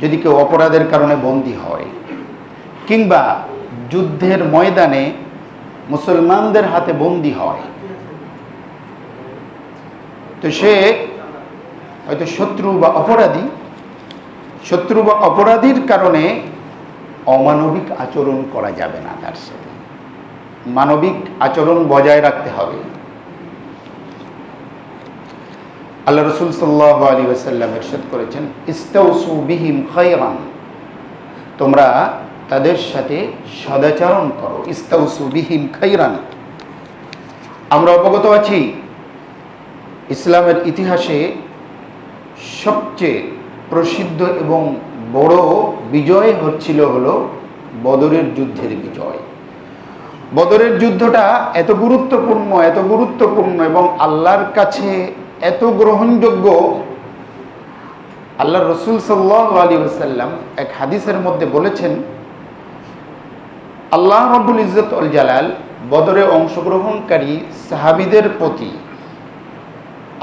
যদি কেউ অপরাধের কারণে বন্দী হয়, কিংবা যুদ্ধের ময়দানে মুসলমানদের হাতে বন্দী হয়, তো সে হয়তো শত্রু বা অপরাধী, শত্রু বা অপরাধীর কারণে অমানবিক আচরণ করা যাবে না তার সাথে। মানবিক আচরণ বজায় রাখতে হবে। আল্লাহ রসুল সাল্লাহ আলী ওসাল্লাম এরশাদ করেছেন, ইস্তাউসু বিহিম তোমরা তাদের সাথে সদাচরণ করো, ইস্তাউসু বিহিম খাইরান আমরা অবগত আছি, ইসলামের ইতিহাসে সবচেয়ে প্রসিদ্ধ এবং বড় বিজয় হচ্ছিল হলো বদরের যুদ্ধের বিজয়। বদরের যুদ্ধটা এত গুরুত্বপূর্ণ এত গুরুত্বপূর্ণ এবং আল্লাহর কাছে এত গ্রহণযোগ্য। আল্লাহ রসুল সাল্লাহ আলী ওসাল্লাম এক হাদিসের মধ্যে বলেছেন, আল্লাহ রব্বুল ইজ্জত উল জালাল বদরে অংশগ্রহণকারী সাহাবিদের প্রতি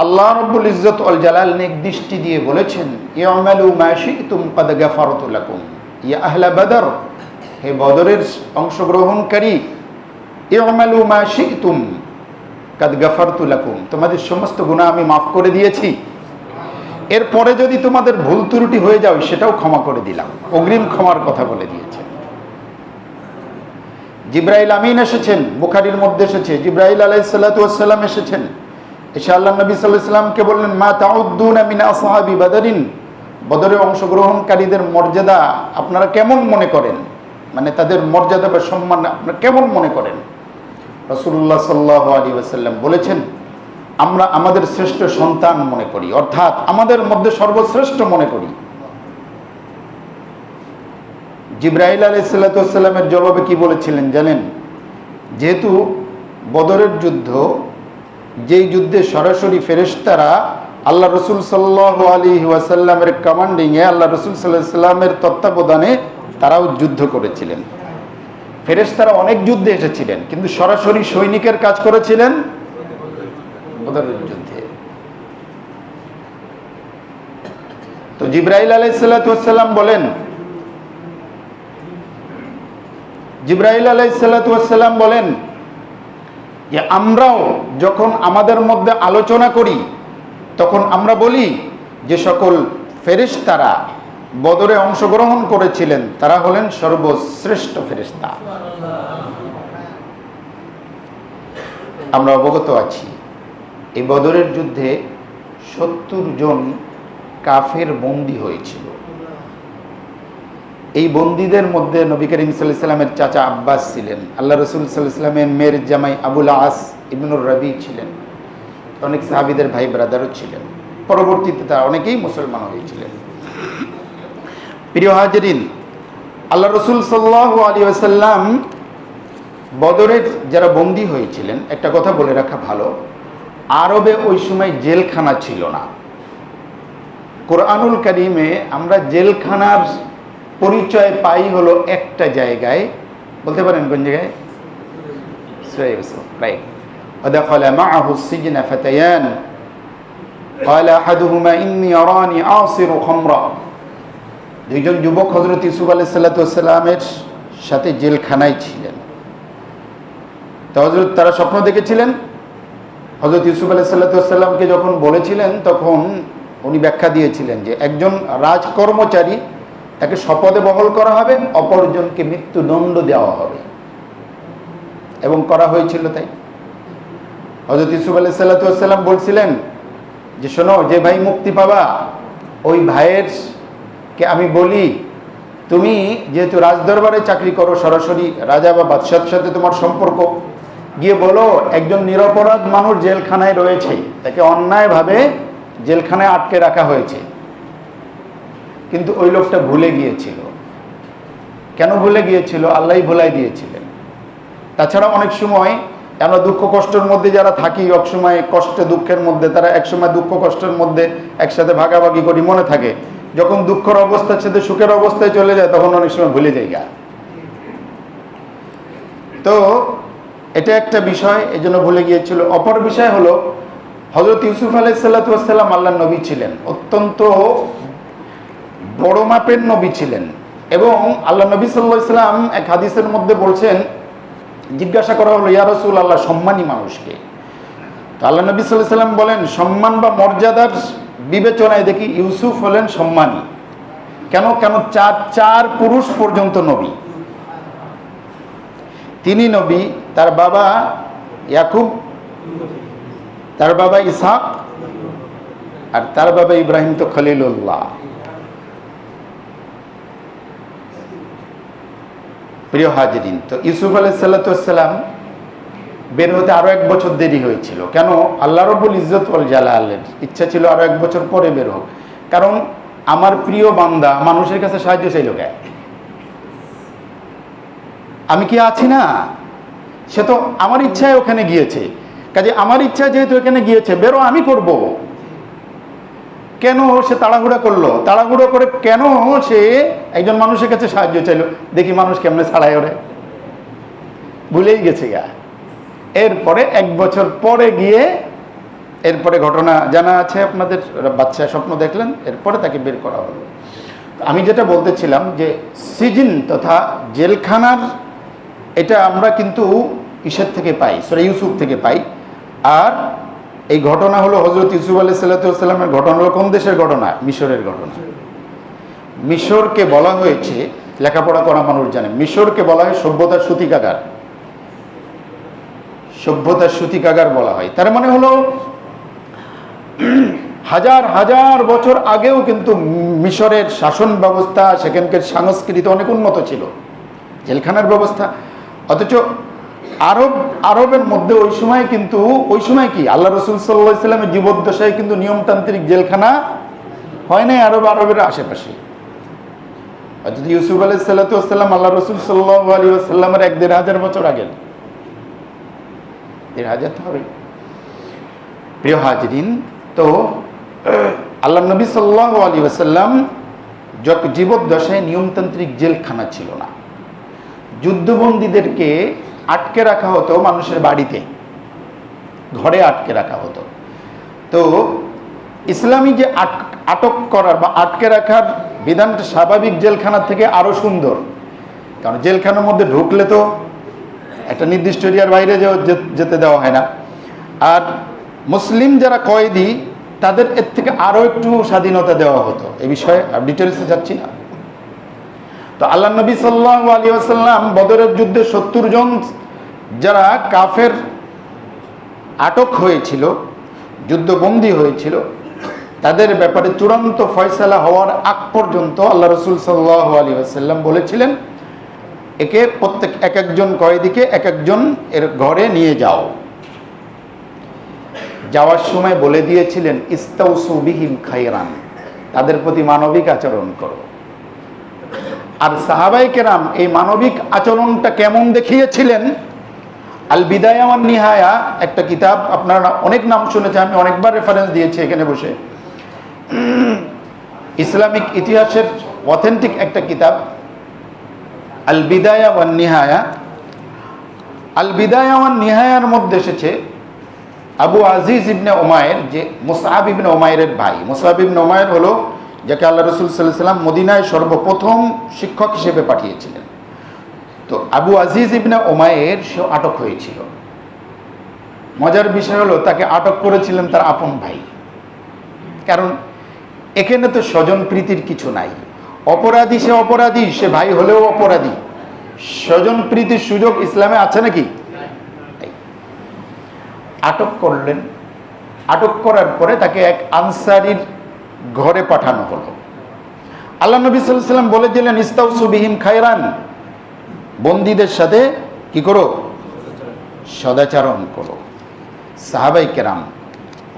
আল্লাহ রব্বুল ইজ্জত উল জালাল নেক দৃষ্টি দিয়ে বলেছেন, ইয়ামালু ইয়া আহলা বদর, হে বদরের অংশগ্রহণকারী ইয়ামালু মাশি তুম কাদ তোমাদের সমস্ত গুনাহ আমি মাফ করে দিয়েছি। এরপরে যদি তোমাদের ভুল ত্রুটি হয়ে যাও সেটাও ক্ষমা করে দিলাম। অগ্রিম ক্ষমার কথা বলে দিয়েছে। জিব্রাইল আমিন এসেছেন, বুখারির মধ্যে এসেছে। জিব্রাইল আলাইসাল্লাম এসেছেন। এসে আল্লাহ নবী সাল্লাহ সাল্লামকে বললেন, মা তাউদ্দুন আমিন আসহাবি বাদারিন? বদরে অংশগ্রহণকারীদের মর্যাদা আপনারা কেমন মনে করেন? মানে তাদের মর্যাদা বা সম্মান আপনারা কেমন মনে করেন? রসুল্লাহ সাল্লাহ আলী ওসাল্লাম বলেছেন, আমরা আমাদের শ্রেষ্ঠ সন্তান মনে করি, অর্থাৎ আমাদের মধ্যে সর্বশ্রেষ্ঠ মনে করি। জিব্রাহিল আলাইসাল্লামের জবাবে কি বলেছিলেন জানেন? যেহেতু বদরের যুদ্ধ, যেই যুদ্ধে সরাসরি ফেরেশতারা আল্লাহ রসুল সাল্লাহ আলী ওয়াসাল্লামের কমান্ডিংয়ে আল্লাহ রসুল সাল্লাহ সাল্লামের তত্ত্বাবধানে তারাও যুদ্ধ করেছিলেন। ফেরেশতারা অনেক যুদ্ধে এসেছিলেন, কিন্তু সরাসরি সৈনিকের কাজ করেছিলেন যুদ্ধে। তো জিব্রাহিল আলাইসাল্লাম বলেন জিব্রাহিল আলাইসাল্লাম বলেন যে, আমরাও যখন আমাদের মধ্যে আলোচনা করি, তখন আমরা বলি যে, সকল ফেরিস্তারা বদরে অংশগ্রহণ করেছিলেন, তারা হলেন সর্বশ্রেষ্ঠ ফেরিস্তা আমরা অবগত আছি, এই বদরের যুদ্ধে সত্তর জন কাফের বন্দী হয়েছিল। এই বন্দীদের মধ্যে নবী করিম সাল্লাহ সাল্লামের চাচা আব্বাস ছিলেন, আল্লাহ রসুল সাল্লাহ সাল্লামের মেয়ের জামাই আবুল আস ইবনুর রবি ছিলেন, অনেক সাহাবিদের ভাই ব্রাদারও ছিলেন। পরবর্তীতে তারা অনেকেই মুসলমান হয়েছিলেন। প্রিয় হাজরিন আল্লাহ রসুল সাল্লাহ আলী আসাল্লাম বদরের যারা বন্দী হয়েছিলেন একটা কথা বলে রাখা ভালো আরবে ওই সময় জেলখানা ছিল না কোরআনুল করিমে আমরা জেলখানার পরিচয় পাই হলো একটা জায়গায় বলতে পারেন কোন জায়গায় রাইট ودخل معه السجن فتيان قال أحدهما إني أراني أعصر خمرا দুইজন যুবক হজরত ইসুফ আলাই সাল্লাতামের সাথে জেলখানায় ছিলেন। তো হজরত তারা স্বপ্ন দেখেছিলেন হজরত ইউসুফ আলাই সাল্লাতামকে যখন বলেছিলেন, তখন উনি ব্যাখ্যা দিয়েছিলেন যে একজন রাজকর্মচারী তাকে শপথে বহল করা হবে, অপরজনকে মৃত্যুদণ্ড দেওয়া হবে। এবং করা হয়েছিল তাই। হজরত ইসুফ আলাই সাল্লাতাম বলছিলেন যে, শোনো, যে ভাই মুক্তি পাবা, ওই ভাইয়ের কে আমি বলি, তুমি যেহেতু রাজদরবারে চাকরি করো, সরাসরি রাজা বা বাদশার সাথে তোমার সম্পর্ক, গিয়ে বলো একজন নিরপরাধ মানুষ জেলখানায় রয়েছে, তাকে অন্যায়ভাবে জেলখানায় আটকে রাখা হয়েছে। কিন্তু ওই লোকটা ভুলে গিয়েছিল। কেন ভুলে গিয়েছিল? আল্লাহ ভুলাই দিয়েছিলেন। তাছাড়া অনেক সময় আমরা দুঃখ কষ্টের মধ্যে যারা থাকি একসময় কষ্ট, দুঃখের মধ্যে, তারা একসময় দুঃখ কষ্টের মধ্যে একসাথে ভাগাভাগি করি, মনে থাকে যখন দুঃখের অবস্থার সাথে সুখের অবস্থায় চলে যায়, তখন অনেক সময় ভুলে যাই গা। তো এটা একটা বিষয় এই জন্য ভুলে গিয়েছিল। অপর বিষয় হলো হজরত ইউসুফ আলাইসাল্লাতাম আল্লাহ নবী ছিলেন। অত্যন্ত বড় মাপের নবী ছিলেন। এবং আল্লাহ নবী সাল্লাহ ইসলাম এক হাদিসের মধ্যে বলছেন, জিজ্ঞাসা করা হলো ইয়ারসুল আল্লাহ সম্মানী মানুষকে? তো আল্লাহ নবী সাল্লাহ সাল্লাম বলেন, সম্মান বা মর্যাদার বিবেচনায় দেখি ইউসুফ হলেন সম্মানী। কেন? কেন চার চার পুরুষ পর্যন্ত নবী। তিনি নবী, তার বাবা ইয়াকুব, তার বাবা ইসাক আর তার বাবা ইব্রাহিম তো খলিলুল্লাহ। প্রিয় হাজিরিন, তো ইউসুফ আলাইসাল্লাম বের হতে আরও এক বছর দেরি হয়েছিল। কেন? আল্লাহ রবুল ইজ্জত জালালের ইচ্ছা ছিল আরও এক বছর পরে বের হোক। কারণ আমার প্রিয় বান্দা মানুষের কাছে সাহায্য চাইল কে? আমি কি আছি না? সে তো আমার ইচ্ছায় ওখানে গিয়েছে। কাজে আমার ইচ্ছা যেহেতু এখানে গিয়েছে, বেরো, আমি করব। কেন সে তাড়াহুড়া করল? তাড়াহুড়ো করে কেন সে একজন মানুষের কাছে সাহায্য চাইলো? দেখি মানুষ কেমনে ছাড়াই ওরে। ভুলেই গেছে গা। এরপরে এক বছর পরে গিয়ে এরপরে ঘটনা জানা আছে আপনাদের বাচ্চা স্বপ্ন দেখলেন, এরপরে তাকে বের করা হলো। আমি যেটা বলতেছিলাম যে সিজিন তথা জেলখানার, এটা আমরা কিন্তু ইসের থেকে পাই, সরে ইউসুফ থেকে পাই। আর এই ঘটনা হলো হজরত ইউসুফ আলি সাল্লাতামের ঘটনা হলো কোন দেশের ঘটনা? মিশরের ঘটনা। মিশরকে বলা হয়েছে, লেখাপড়া করা মানুষ জানে, মিশরকে বলা হয় সভ্যতার সূতিকাগার। সভ্যতার সূতিকাগার বলা হয়। তার মানে হলো, হাজার হাজার বছর আগেও কিন্তু মিশরের শাসন ব্যবস্থা, সেখানকার সংস্কৃতি অনেক উন্নত ছিল। জেলখানার ব্যবস্থা। অথচ আরব, আরবের মধ্যে ওই সময় কিন্তু, ওই সময় কি? আল্লাহ রসুল সাল্লাহ ইসলামের জীবদ্দশায় কিন্তু নিয়মতান্ত্রিক জেলখানা হয় নাই আরব, আরবের আশেপাশে। অর্থাৎ ইউসুফ আলাই সাল্লাতাম আল্লাহ রসুল সাল্লাহ আলী আসাল্লামের এক দেড় হাজার বছর আগে দেড় হাজার হবে। প্রিয় হাজরিন, তো, আল্লাহ নবী সাল্লাহ আলী আসাল্লাম জীবদ্দশায় নিয়মতান্ত্রিক জেলখানা ছিল না। যুদ্ধবন্দীদেরকে আটকে রাখা হতো মানুষের বাড়িতে। ঘরে আটকে রাখা হতো। তো, ইসলামী যে আটক করার বা আটকে রাখার বিধানটা স্বাভাবিক জেলখানার থেকে আরও সুন্দর। কারণ জেলখানার মধ্যে ঢুকলে তো একটা নির্দিষ্ট এরিয়ার বাইরে যেতে দেওয়া হয় না। আর মুসলিম যারা কয়েদি, তাদের এর থেকে আরও একটু স্বাধীনতা দেওয়া হতো। এ বিষয়ে ডিটেলসে যাচ্ছি না। তো আল্লাহ নবী সাল্লাহ আলী আসাল্লাম বদরের যুদ্ধে সত্তর জন যারা কাফের আটক হয়েছিল, যুদ্ধবন্দী হয়েছিল, তাদের ব্যাপারে চূড়ান্ত ফয়সালা হওয়ার আগ পর্যন্ত আল্লাহ রসুল সাল্লাহ আলী আসাল্লাম বলেছিলেন একে প্রত্যেক এক একজন কয়েদিকে এক একজন এর ঘরে নিয়ে যাও। যাওয়ার সময় বলে দিয়েছিলেন ইস্তাউসুবিহীন খাইরান তাদের প্রতি মানবিক আচরণ করো। আর সাহাবাই কেরাম এই মানবিক আচরণটা কেমন দেখিয়েছিলেন? আল বিদায় আমার নিহায়া, একটা কিতাব, আপনারা অনেক নাম শুনেছে আমি অনেকবার রেফারেন্স দিয়েছি এখানে বসে। ইসলামিক ইতিহাসের অথেন্টিক একটা কিতাব আল বিদায়া ওয়ান নিহায়া। আল বিদায়া ওয়ান নিহায়ার মধ্যে এসেছে আবু আজিজ ইবনে ওমায়ের যে মুসাহাব ইবনে ওমায়ের ভাই। মুসাহাব ইবনে ওমায়ের হলো যাকে আল্লাহ রসুল সাল্লাহ সাল্লাম মদিনায় সর্বপ্রথম শিক্ষক হিসেবে পাঠিয়েছিলেন। তো আবু আজিজ ইবনে ওমায়ের সে আটক হয়েছিল। মজার বিষয় হলো তাকে আটক করেছিলেন তার আপন ভাই। কারণ এখানে তো স্বজন প্রীতির কিছু নাই। অপরাধী সে অপরাধী, সে ভাই হলেও অপরাধী। স্বজন প্রীতির সুযোগ ইসলামে আছে নাকি? আটক করলেন। আটক করার পরে তাকে এক আনসারির ঘরে পাঠানো হলো। আল্লাহ নবী সাল্লাম বলে দিলেন ইস্তাউসুবিহীন খায়রান। বন্দীদের সাথে কি করো? সদাচারণ করো। সাহাবাই কেরাম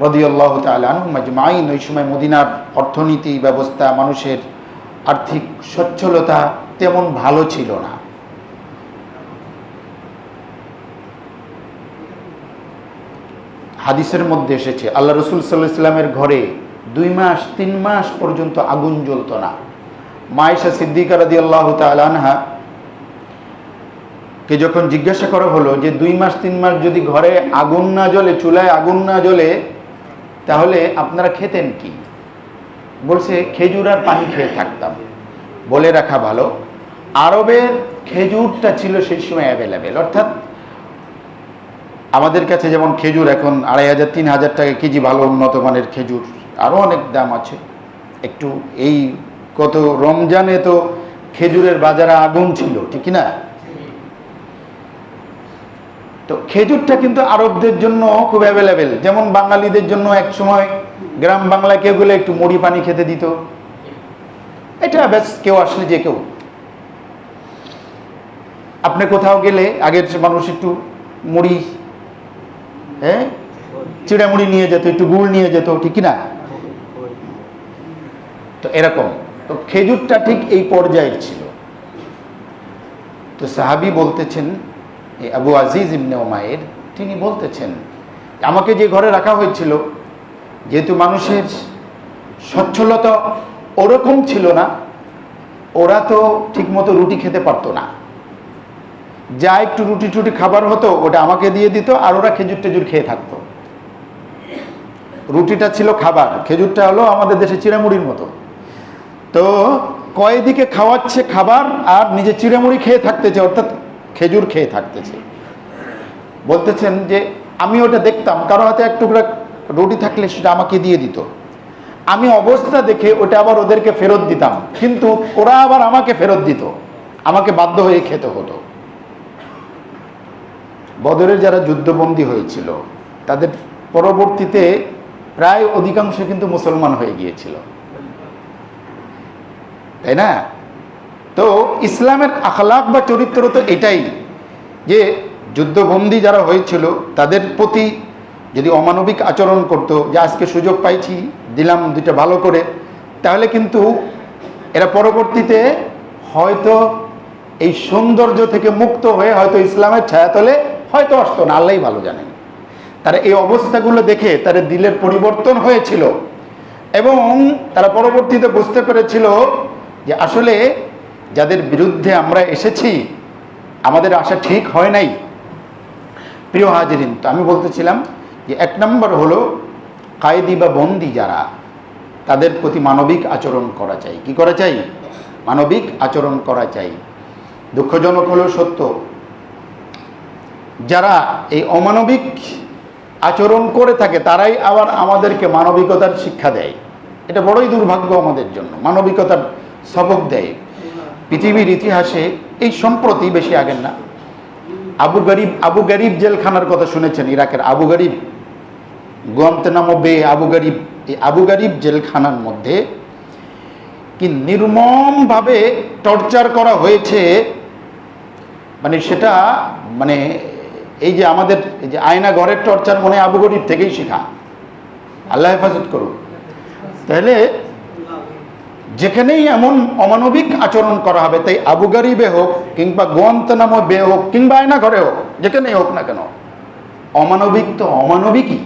রদিউল্লাহ রদিয়াল্লাহ তালমাইন ওই সময় মদিনার অর্থনীতি, ব্যবস্থা, মানুষের আর্থিক সচ্ছলতা তেমন ভালো ছিল না। হাদিসের মধ্যে এসেছে, আল্লাহ রসুল সাল্লাহ ইসলামের ঘরে দুই মাস, তিন মাস পর্যন্ত আগুন জ্বলত না। মায়েশা সিদ্দিকা রাদি আল্লাহ তালানহা কে যখন জিজ্ঞাসা করা হলো যে দুই মাস, তিন মাস যদি ঘরে আগুন না জ্বলে, চুলায় আগুন না জ্বলে, তাহলে আপনারা খেতেন কি? বলছে, খেজুর আর পানি খেয়ে থাকতাম। বলে রাখা ভালো, আরবের খেজুরটা ছিল সেই সময় অ্যাভেলেবেল অর্থাৎ আমাদের কাছে যেমন খেজুর এখন আড়াই হাজার, তিন হাজার টাকা কেজি ভালো উন্নত মানের খেজুর, আরও অনেক দাম আছে। একটু এই কত রমজানে তো খেজুরের বাজারে আগুন ছিল, ঠিক না? তো খেজুরটা কিন্তু আরবদের জন্য খুব অ্যাভেলেবেল যেমন বাঙালিদের জন্য এক সময় গ্রাম বাংলায় কেউ গেলে একটু মুড়ি পানি খেতে দিত। এটা ব্যাস, কেউ আসলে যে কেউ। আপনি কোথাও গেলে আগের মানুষ একটু মুড়ি হ্যাঁ? চিড়া মুড়ি নিয়ে যেত, একটু গুড় নিয়ে যেত, ঠিক না তো এরকম। তো খেজুরটা ঠিক এই পর্যায়ের ছিল। তো সাহাবি বলতেছেন আবু আজিজ ইবনে ওমায়ের তিনি বলতেছেন, আমাকে যে ঘরে রাখা হয়েছিল যেহেতু মানুষের সচ্ছলতা ওরকম ছিল না, ওরা তো ঠিকমতো রুটি খেতে পারতো না। যা একটু রুটি টুটি খাবার হতো, ওটা আমাকে দিয়ে দিত আর ওরা খেজুর টেজুর খেয়ে থাকতো। রুটিটা ছিল খাবার, খেজুরটা হলো আমাদের দেশে চিড়ামুড়ির মতো। তো কয়দিকে খাওয়াচ্ছে খাবার আর নিজে চিড়েমুড়ি খেয়ে থাকতেছে, অর্থাৎ খেজুর খেয়ে থাকতেছে। বলতেছেন যে, আমি ওটা দেখতাম, কারও হাতে এক টুকরা রুটি থাকলে সেটা আমাকে দিয়ে দিত। আমি অবস্থা দেখে ওটা আবার ওদেরকে ফেরত দিতাম। কিন্তু ওরা আবার আমাকে ফেরত দিত। আমাকে বাধ্য হয়ে খেতে হতো। বদরের যারা যুদ্ধবন্দী হয়েছিল, তাদের পরবর্তীতে প্রায় অধিকাংশ কিন্তু মুসলমান হয়ে গিয়েছিল। তাই না? তো ইসলামের আখলাক বা চরিত্র তো এটাই যে যুদ্ধবন্দী যারা হয়েছিল, তাদের প্রতি যদি অমানবিক আচরণ করত, যে আজকে সুযোগ পাইছি, দিলাম দুইটা ভালো করে, তাহলে কিন্তু এরা পরবর্তীতে হয়তো এই সৌন্দর্য থেকে মুক্ত হয়ে হয়তো ইসলামের ছায়াতলে হয়তো আসতো না আল্লাহ ভালো জানেন তারা এই অবস্থাগুলো দেখে তাদের দিলের পরিবর্তন হয়েছিল এবং তারা পরবর্তীতে বুঝতে পেরেছিল যে আসলে যাদের বিরুদ্ধে আমরা এসেছি, আমাদের আশা ঠিক হয় নাই। প্রিয় হাজিরিন, তো আমি বলতেছিলাম যে এক নম্বর হলো কায়েদি বা বন্দি যারা, তাদের প্রতি মানবিক আচরণ করা চাই। কি করা চাই? মানবিক আচরণ করা চাই। দুঃখজনক হলো সত্য, যারা এই অমানবিক আচরণ করে থাকে, তারাই আবার আমাদেরকে মানবিকতার শিক্ষা দেয়। এটা বড়ই দুর্ভাগ্য আমাদের জন্য, মানবিকতার সবক দেয়। পৃথিবীর ইতিহাসে এই সম্প্রতি বেশি আগের না। আবু গরিব আবু গরিব জেলখানার কথা শুনেছেন, ইরাকের আবু গরিব। গোয়ান্তেনামো বে আবু গরিব এই আবু গরিব জেলখানার মধ্যে কি নির্মমভাবে টর্চার করা হয়েছে? মানে সেটা মানে এই যে আমাদের, এই যে আয়না ঘরের টর্চার মনে আবু গরিব থেকেই শেখা। আল্লাহ হেফাজত করুন। তাহলে যেখানেই এমন অমানবিক আচরণ করা হবে, তাই আবু গরিবে হোক কিংবা গোয়ান্তনামো বে হোক কিংবা আয়না ঘরে হোক, যেখানেই হোক না কেন, অমানবিক তো অমানবিকই।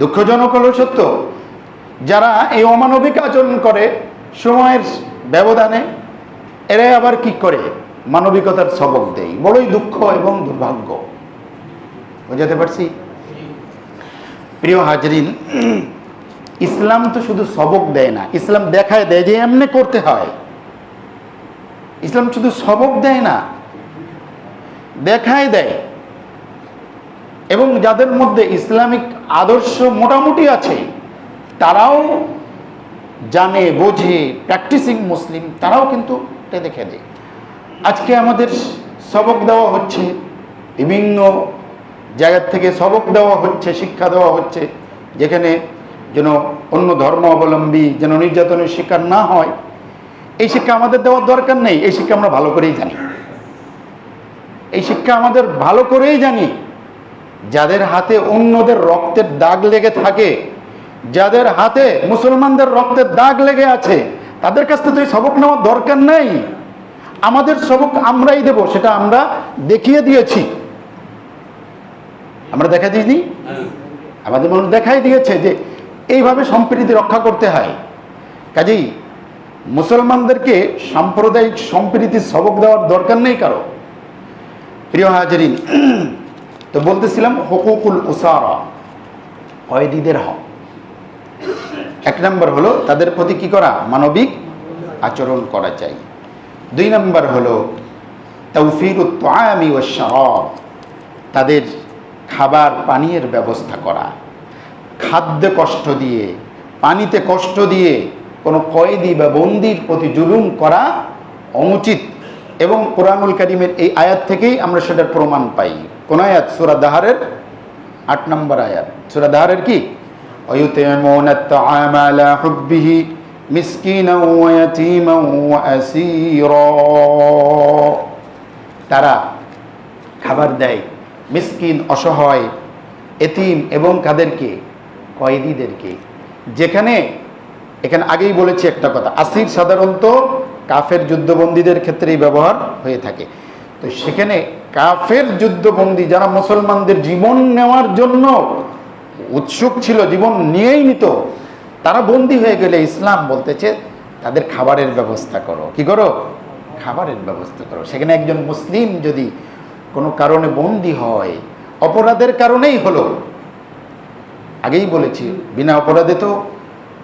দুঃখজনক হলো সত্য। যারা এই অমানবিক আচরণ করে সময়ের ব্যবধানে, এরাই আবার কি করে? মানবিকতার সবক দেয়। বড়ই দুঃখ এবং দুর্ভাগ্য। বোঝাতে পারছি? প্রিয় হাজরিন, ইসলাম তো শুধু সবক দেয় না। ইসলাম দেখায় দেয় যে এমনি করতে হয়। ইসলাম শুধু সবক দেয় না, দেখায় দেয়। এবং যাদের মধ্যে ইসলামিক আদর্শ মোটামুটি আছে, তারাও জানে, বোঝে প্র্যাকটিসিং মুসলিম, তারাও কিন্তু এটা দেখে দেয় আজকে আমাদের সবক দেওয়া হচ্ছে, বিভিন্ন জায়গার থেকে সবক দেওয়া হচ্ছে, শিক্ষা দেওয়া হচ্ছে, যেখানে যেন অন্য ধর্ম অবলম্বী, যেন নির্যাতনের শিকার না হয়। এই শিক্ষা আমাদের দেওয়ার দরকার নেই, এই শিক্ষা আমরা ভালো করেই জানি। এই শিক্ষা আমাদের ভালো করেই জানি যাদের হাতে অন্যদের রক্তের দাগ লেগে থাকে, যাদের হাতে মুসলমানদের রক্তের দাগ লেগে আছে, তাদের কাছ থেকে সবক নেওয়ার দরকার নেই। আমাদের সবক আমরাই দেব, সেটা আমরা দেখিয়ে দিয়েছি। আমরা দেখা দিইনি? আমাদের মানুষ দেখাই দিয়েছে যে এইভাবে সম্প্রীতি রক্ষা করতে হয়। কাজেই মুসলমানদেরকে সাম্প্রদায়িক সম্প্রীতির সবক দেওয়ার দরকার নেই কারও। প্রিয় হাজারিন তো বলতেছিলাম হকুকুল উসারা, কয়েদিদের হক। এক নম্বর হলো তাদের প্রতি কি করা? মানবিক আচরণ করা চাই। দুই নম্বর হলো তৌফির আমি ও শরব, তাদের খাবার পানীয়ের ব্যবস্থা করা। খাদ্যে কষ্ট দিয়ে, পানিতে কষ্ট দিয়ে কোনো কয়েদি বা বন্দির প্রতি জুলুম করা অনুচিত। এবং কোরআনুল করিমের এই আয়াত থেকেই আমরা সেটার প্রমাণ পাই। কোন আয়াত? সুরা দাহারের আট নম্বর আয়াত। সুরা দাহারের কি? তারা খাবার দেয়। মিসকিন অসহায়, এতিম এবং কাদেরকে? কয়েদিদেরকে। যেখানে, এখানে আগেই বলেছি একটা কথা, আসির সাধারণত কাফের যুদ্ধবন্দীদের ক্ষেত্রেই ব্যবহার হয়ে থাকে। তো সেখানে কাফের যুদ্ধবন্দী যারা মুসলমানদের জীবন নেওয়ার জন্য উৎসুক ছিল, জীবন নিয়েই নিত, তারা বন্দী হয়ে গেলে ইসলাম বলতেছে, তাদের খাবারের ব্যবস্থা করো। কি করো? খাবারের ব্যবস্থা করো। সেখানে একজন মুসলিম যদি কোনো কারণে বন্দী হয়, অপরাধের কারণেই হলো। আগেই বলেছি, বিনা অপরাধে তো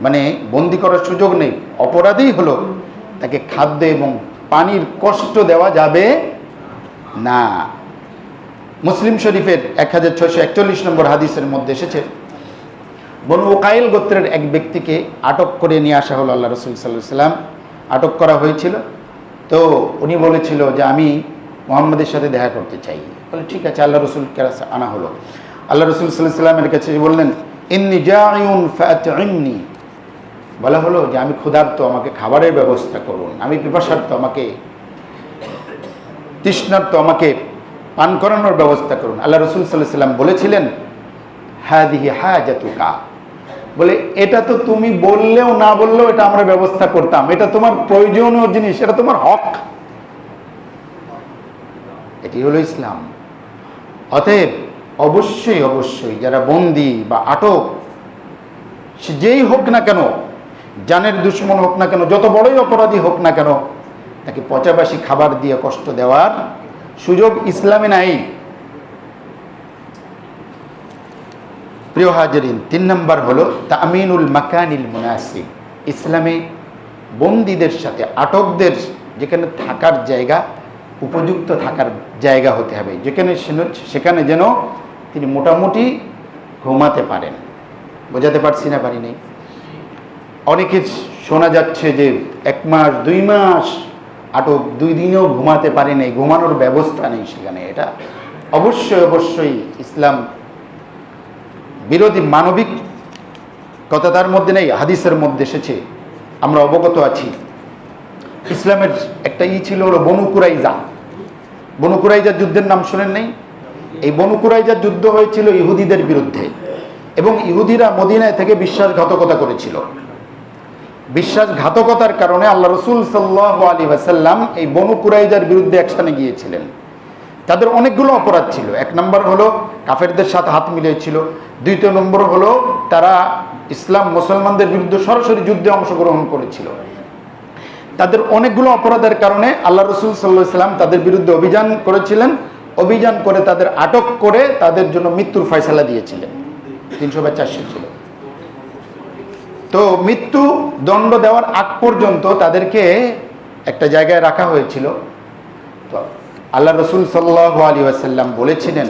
মানে বন্দি করার সুযোগ নেই, অপরাধেই হলো। তাকে খাদ্য এবং পানির কষ্ট দেওয়া যাবে না। মুসলিম শরীফের এক হাজার ছয়শো একচল্লিশ নম্বর হাদিসের মধ্যে এসেছে, বনু ওকাইল গোত্রের এক ব্যক্তিকে আটক করে নিয়ে আসা হলো আল্লাহ রসুল সাল্লাহ সাল্লাম আটক করা হয়েছিল। তো উনি বলেছিল যে আমি মোহাম্মদের সাথে দেখা করতে চাই। বলে, ঠিক আছে, আল্লাহ রসুল আনা হলো। আল্লাহ রসুল সাল্লাহ সাল্লামের কাছে বললেন, ইন্নি জায়ুন ফাতইমনি বলা হলো যে, আমি ক্ষুধার্ত, আমাকে খাবারের ব্যবস্থা করুন। আমি পিপাসার্থ আমাকে তৃষ্ণার্ত আমাকে পান করানোর ব্যবস্থা করুন। আল্লাহ রসুল সাল্লাহ সাল্লাম বলেছিলেন দিহি হ্যাঁ জাতুকা বলে, এটা তো তুমি বললেও না বললেও এটা আমরা ব্যবস্থা করতাম। এটা তোমার প্রয়োজনীয় জিনিস, এটা তোমার হক। এটি হলো ইসলাম। অতএব অবশ্যই অবশ্যই যারা বন্দি বা আটক, সে যেই হোক না কেন জানের দুশ্মন হোক না কেন, যত বড়ই অপরাধী হোক না কেন তাকে পচাবাসী খাবার দিয়ে কষ্ট দেওয়ার সুযোগ ইসলামে নাই। প্রিয় হাজরিন, তিন নম্বর হলো তামিনুল মাকানিল মুনাসিব। ইসলামে বন্দীদের সাথে আটকদের যেখানে থাকার জায়গা, উপযুক্ত থাকার জায়গা হতে হবে। যেখানে সেখানে যেন তিনি মোটামুটি ঘুমাতে পারেন। বোঝাতে পারছি না পারি নেই? অনেকে শোনা যাচ্ছে যে এক মাস, দুই মাস আটক দুই দিনেও ঘুমাতে পারে নাই ঘুমানোর ব্যবস্থা নেই সেখানে এটা। অবশ্যই অবশ্যই ইসলাম বিরোধী মানবিক কথা তার মধ্যে নেই, হাদিসের মধ্যে এসেছে, আমরা অবগত আছি। ইসলামের একটা ই ছিল হলো বনুকুরাইজা বনুকুরাইজার যুদ্ধের নাম শোনেন নেই? এই বনুকুরাইজার যুদ্ধ হয়েছিল ইহুদিদের বিরুদ্ধে এবং ইহুদিরা মদিনায় থেকে বিশ্বাসঘাতকতা করেছিল। বিশ্বাসঘাতকতার কারণে আল্লাহ রসুল সাল্লাহ আলী ওয়াসাল্লাম এই বনু কুরাইজার বিরুদ্ধে একসানে গিয়েছিলেন। তাদের অনেকগুলো অপরাধ ছিল। এক নম্বর হলো কাফেরদের সাথে হাত মিলিয়েছিল। দ্বিতীয় নম্বর হলো তারা ইসলাম মুসলমানদের বিরুদ্ধে সরাসরি যুদ্ধে অংশগ্রহণ করেছিল। তাদের অনেকগুলো অপরাধের কারণে আল্লাহ রসুল সাল্লাহ সাল্লাম তাদের বিরুদ্ধে অভিযান করেছিলেন। অভিযান করে তাদের আটক করে তাদের জন্য মৃত্যুর ফয়সালা দিয়েছিলেন। তিনশো বা চারশো ছিল। তো মৃত্যু দণ্ড দেওয়ার আগ পর্যন্ত তাদেরকে একটা জায়গায় রাখা হয়েছিল। তো আল্লাহ রসুল সাল্লাহ আলী আসাল্লাম বলেছিলেন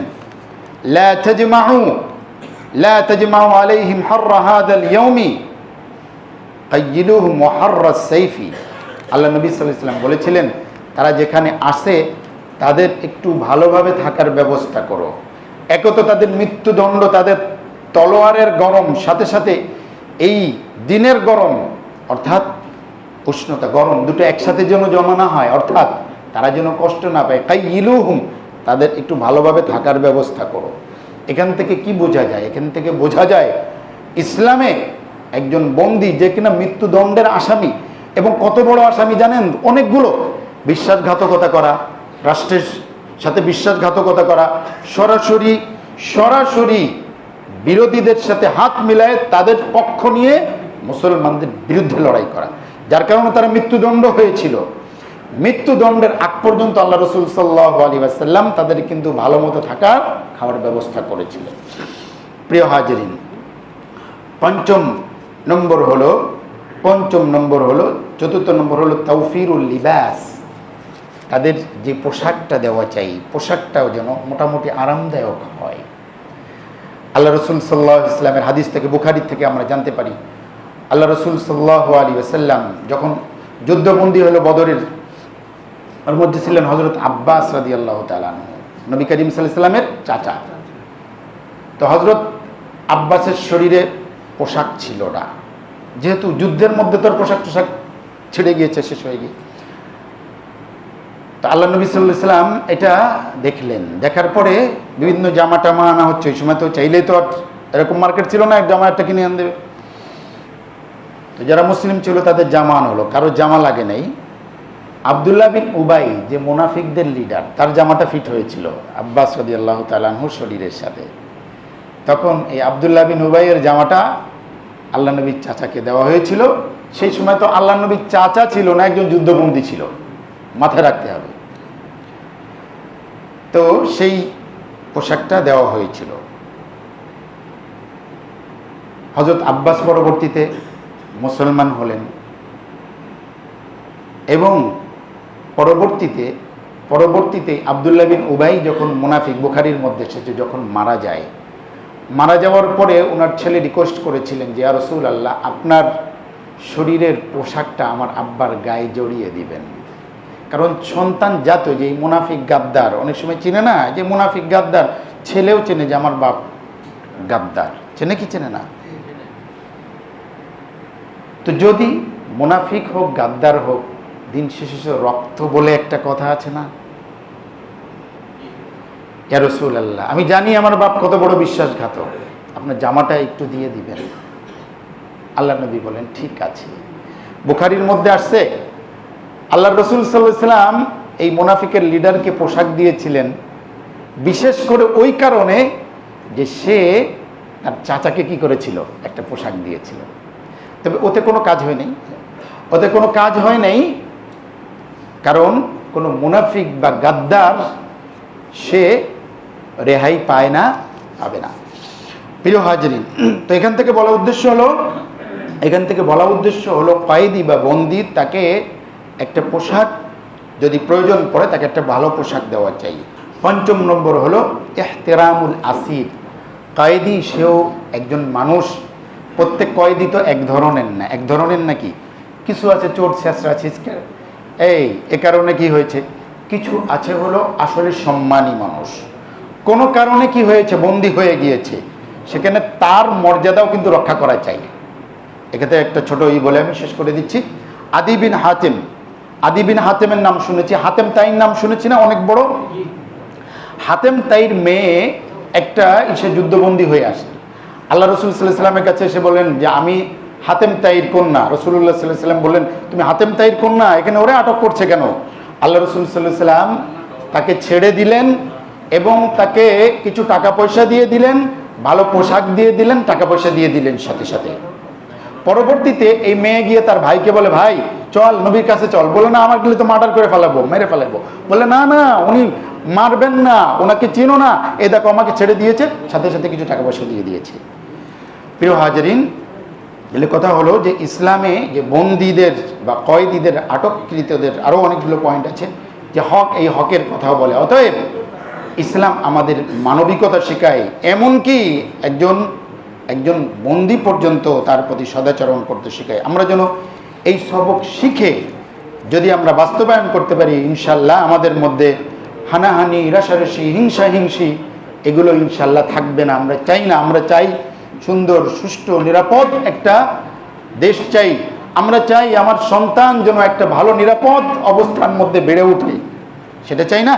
আল্লাহ নবী সাল্লাম বলেছিলেন, তারা যেখানে আসে, তাদের একটু ভালোভাবে থাকার ব্যবস্থা করো। একত তাদের মৃত্যুদণ্ড তাদের তলোয়ারের গরম, সাথে সাথে এই দিনের গরম, অর্থাৎ উষ্ণতা, গরম, দুটো একসাথে যেন জমা না হয়, অর্থাৎ তারা যেন কষ্ট না পায়। তাই ইলুহুম তাদের একটু ভালোভাবে থাকার ব্যবস্থা করো। এখান থেকে কি বোঝা যায়? এখান থেকে বোঝা যায়, ইসলামে একজন বন্দি যে কিনা মৃত্যুদণ্ডের আসামি এবং কত বড় আসামি জানেন? অনেকগুলো। বিশ্বাসঘাতকতা করা, রাষ্ট্রের সাথে বিশ্বাসঘাতকতা করা, সরাসরি সরাসরি বিরোধীদের সাথে হাত মিলায় তাদের পক্ষ নিয়ে মুসলমানদের বিরুদ্ধে লড়াই করা। যার কারণে তারা মৃত্যুদণ্ড হয়েছিল। মৃত্যুদণ্ডের আগ পর্যন্ত আল্লাহ রসুল সাল্লাহ আলী আসাল্লাম তাদের কিন্তু ভালো মতো থাকার খাওয়ার ব্যবস্থা করেছিলেন। প্রিয় হাজরিন, পঞ্চম নম্বর হলো, পঞ্চম নম্বর হলো, চতুর্থ নম্বর হলো তৌফিরুল লিবাস। তাদের যে পোশাকটা দেওয়া চাই, পোশাকটাও যেন মোটামুটি আরামদায়ক হয়। আল্লাহ রসুল সাল্লাহ ইসলামের হাদিস থেকে, বুখারির থেকে আমরা জানতে পারি আল্লাহ রসুল সাল্লাহ আলী আসাল্লাম যখন যুদ্ধবন্দী হলো বদরের, ওর মধ্যে ছিলেন হজরত আব্বাস রাদি আল্লাহ তালান নবী করিম সাল্লামের চাচা। তো হজরত আব্বাসের শরীরে পোশাক ছিল না। যেহেতু যুদ্ধের মধ্যে তোর পোশাক টোশাক ছিঁড়ে গিয়েছে, শেষ হয়ে গিয়ে। তো আল্লাহ নবী সাল্লাহ সাল্লাম এটা দেখলেন। দেখার পরে বিভিন্ন জামা টামা আনা হচ্ছে। ওই সময় তো চাইলেই তো এরকম মার্কেট ছিল না, এক জামা একটা কিনে আন দেবে তো যারা মুসলিম ছিল তাদের জামা আনা হলো কারও জামা লাগে নাই। আবদুল্লাহ বিন উবাই, যে মোনাফিকদের লিডার তার জামাটা ফিট হয়েছিল আব্বাস রদি আল্লাহ তালাহুর শরীরের সাথে। তখন এই আবদুল্লাহ বিন উবাইয়ের জামাটা আল্লাহ নবীর চাচাকে দেওয়া হয়েছিল। সেই সময় তো আল্লাহ নবীর চাচা ছিল না, একজন যুদ্ধবন্দী ছিল। মাথায় রাখতে হবে। তো সেই পোশাকটা দেওয়া হয়েছিল। হজরত আব্বাস পরবর্তীতে মুসলমান হলেন। এবং পরবর্তীতে পরবর্তীতে আবদুল্লাহ বিন উবাই যখন মুনাফিক বুখারির মধ্যে এসেছে যখন মারা যায়, মারা যাওয়ার পরে ওনার ছেলে রিকোয়েস্ট করেছিলেন যে রসুল আল্লাহ আপনার শরীরের পোশাকটা আমার আব্বার গায়ে জড়িয়ে দিবেন। কারণ সন্তান জাত যে মুনাফিক গাদ্দার, অনেক সময় চিনে না যে মুনাফিক গাদ্দার, ছেলেও চেনে যে আমার বাপ গাদ্দার। চেনে কি চেনে না? তো যদি মুনাফিক হোক, গাদ্দার হোক, দিন শেষে রক্ত বলে একটা কথা আছে না? রসুল আল্লাহ আমি জানি আমার বাপ কত বড় বিশ্বাসঘাতক। আপনার জামাটা একটু দিয়ে দিবেন। আল্লাহ নবী বলেন, ঠিক আছে। বুখারির মধ্যে আসছে আল্লাহ রসুল সাল্লাম এই মোনাফিকের লিডারকে পোশাক দিয়েছিলেন। বিশেষ করে ওই কারণে যে সে তার চাচাকে কি করেছিল? একটা পোশাক দিয়েছিল। তবে ওতে কোনো কাজ হয় নাই। ওতে কোনো কাজ হয় নাই, কারণ কোনো মুনাফিক বা গাদ্দার সে রেহাই পায় না, পাবে না। প্রিয় হাজরিন, তো এখান থেকে বলা উদ্দেশ্য হলো, এখান থেকে বলা উদ্দেশ্য হলো কয়েদি বা বন্দি তাকে একটা পোশাক যদি প্রয়োজন পড়ে তাকে একটা ভালো পোশাক দেওয়া চাই। পঞ্চম নম্বর হলো এহতেরামুল আসির কয়েদি সেও একজন মানুষ প্রত্যেক কয়েদি তো এক ধরনের না। এক ধরনের নাকি? কিছু আছে চোট শেষরা ছিচকে এই, এ কারণে কি হয়েছে? কিছু আছে হলো আসলে সম্মানী মানুষ। কোনো কারণে কি হয়েছে? বন্দি হয়ে গিয়েছে। সেখানে তার মর্যাদাও কিন্তু রক্ষা করা চাই। এক্ষেত্রে একটা ছোট ই বলে আমি শেষ করে দিচ্ছি। আদি বিন হাতেম। আদি বিন হাতেমের নাম শুনেছি। হাতেম তাইর নাম শুনেছি না? অনেক বড়। হাতেম তাইর মেয়ে একটা ইসে যুদ্ধবন্দী হয়ে আসে। আল্লাহ রসুল সাল্লাহামের কাছে এসে বলেন যে, আমি হাতেম তাইর কন্যা। রসুল্লাহ সাল্লাহ সাল্লাম বললেন, তুমি হাতেম তাইর কন্যা? এখানে ওরা আটক করছে কেন? আল্লাহ রসুল সাল্লাহ সাল্লাম তাকে ছেড়ে দিলেন এবং তাকে কিছু টাকা পয়সা দিয়ে দিলেন, ভালো পোশাক দিয়ে দিলেন, টাকা পয়সা দিয়ে দিলেন সাথে সাথে। পরবর্তীতে এই মেয়ে গিয়ে তার ভাইকে বলে, ভাই, চল, নবীর কাছে চল। বলে, না, আমার গেলে তো মার্ডার করে ফেলাবো, মেরে ফেলাবো। বলে, না না, উনি মারবেন না, ওনাকে চিনো না। এ দেখো, আমাকে ছেড়ে দিয়েছে, সাথে সাথে কিছু টাকা পয়সা দিয়ে দিয়েছে। প্রিয় হাজারিন এলে কথা হলো যে ইসলামে যে বন্দীদের বা কয়েদিদের, আটককৃতদের আরও অনেকগুলো পয়েন্ট আছে, যে হক, এই হকের কথাও বলে। অতএব ইসলাম আমাদের মানবিকতা শেখায়। এমনকি একজন একজন বন্দি পর্যন্ত তার প্রতি সদাচরণ করতে শেখায়। আমরা যেন এই সবক শিখে যদি আমরা বাস্তবায়ন করতে পারি ইনশাল্লাহ আমাদের মধ্যে হানাহানি রাশারাশি হিংসা, হিংসি, এগুলো ইনশাল্লাহ থাকবে না। আমরা চাই না, আমরা চাই সুন্দর, সুষ্ঠু, নিরাপদ একটা দেশ চাই। আমরা চাই আমার সন্তান যেন একটা ভালো, নিরাপদ অবস্থার মধ্যে বেড়ে ওঠে সেটা চাই না?